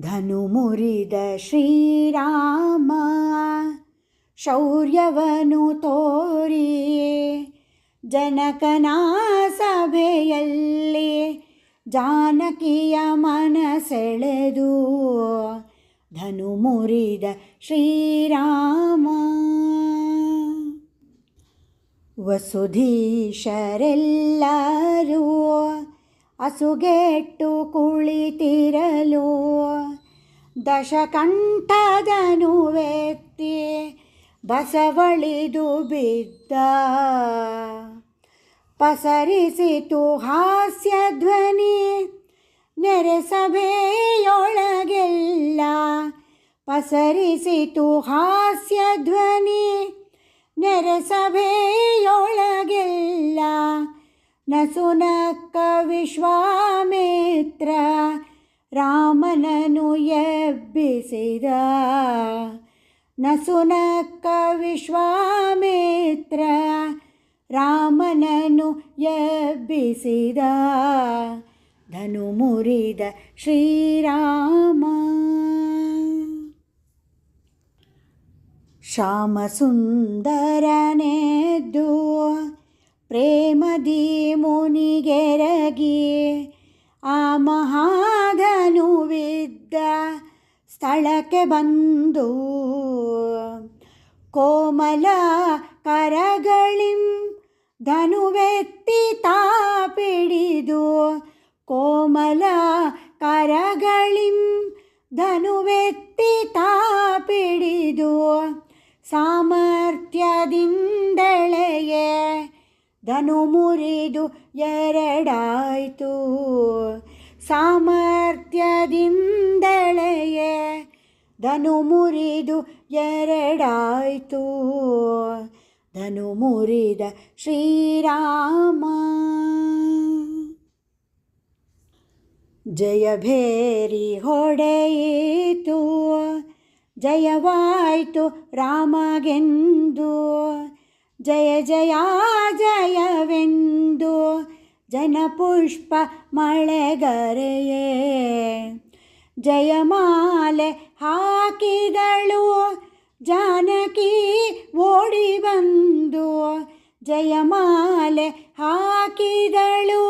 ಧನು ಮುರಿದ ಶ್ರೀರಾಮ ಶೌರ್ಯವನು ತೋರಿ. ಜನಕನ ಸಭೆಯಲ್ಲಿ ಜಾನಕಿಯ ಮನಸೆಳೆದು ಧನು ಮುರಿದ ಶ್ರೀರಾಮ. ವಸುಧೀಶರೆಲ್ಲರೂ ಅಸುಗೆಟ್ಟು ಕುಳಿತಿರಲು ದಶಕಂಠದನು ವ್ಯಕ್ತಿ ಬಸವಳಿದು ಬಿದ್ದ. ಪಸರಿಸಿತು ಹಾಸ್ಯಧ್ವನಿ ನೆರೆಸಭೆಯೊಳಗೆಲ್ಲ ಪಸರಿಸಿತು ಹಾಸ್ಯಧ್ವನಿ ನೆರೆಸಭೆಯೊಳಗೆಲ್ಲ ನಸುನಕ್ಕ ವಿಶ್ವಾಮಿತ್ರ ರಾಮನನು ಎಬ್ಬಿಸಿದ ನಸುನಕ್ಕ ವಿಶ್ವಾಮಿತ್ರ ರಾಮನನು ಎಬ್ಬಿಸಿದ ಧನು ಮುರಿದ ಶ್ರೀರಾಮ ಶ್ಯಾಮಸುಂದರನೆದ್ದು ಪ್ರೇಮದಿ ಮುನಿಗೆರಗಿ ಆ ಮಹಾಧನುವಿದ್ದ ಸ್ಥಳಕ್ಕೆ ಬಂದು. ಕೋಮಲ ಕರಗಳಿಂ ಧನುವೆತ್ತಿ ತಾ ಪಿಡಿದು ಕೋಮಲ ಕರಗಳಿಂ ಧನುವೆತ್ತಿ ಧನು ಮುರಿದು ಎರಡಾಯಿತು. ಸಾಮರ್ಥ್ಯದಿಂದಳೆಯೇ ಧನು ಮುರಿದು ಎರಡಾಯಿತು. ಧನು ಮುರಿದ ಶ್ರೀರಾಮ. ಜಯಭೇರಿ ಹೊಡೆಯಿತು. ಜಯವಾಯಿತು ರಾಮಗೆಂದು. ಜಯ ಜಯ ಜಯವೆಂದು ಜನಪುಷ್ಪ ಮಳೆಗರೆಯೇ. ಜಯಮಾಲೆ ಹಾಕಿದಳು ಜಾನಕಿ ಓಡಿ ಬಂದು. ಜಯಮಾಲೆ ಹಾಕಿದಳು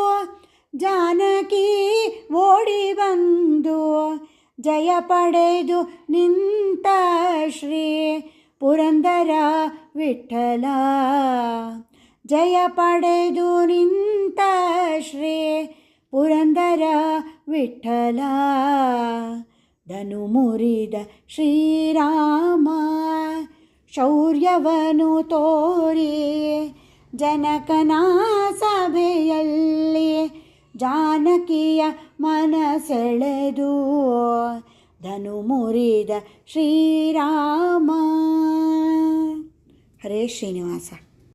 ಜಾನಕಿ ಓಡಿ ಬಂದು. ಜಯ ಪಡೆದು ನಿಂತ ಶ್ರೀ ಪುರಂದರ ವಿಠಲ. ಜಯ ಪಡೆದು ನಿಂತ ಶ್ರೀ ಪುರಂದರ ವಿಠಲ. ಧನು ಮುರಿದ ಶ್ರೀರಾಮ ಶೌರ್ಯವನು ತೋರಿ ಜನಕನ ಸಭೆಯಲ್ಲಿ ಜಾನಕಿಯ ಮನಸೆಳೆದು ಧನು ಮುರಿದ ಶ್ರೀರಾಮ. ಹರೇ ಶ್ರೀನಿವಾಸ.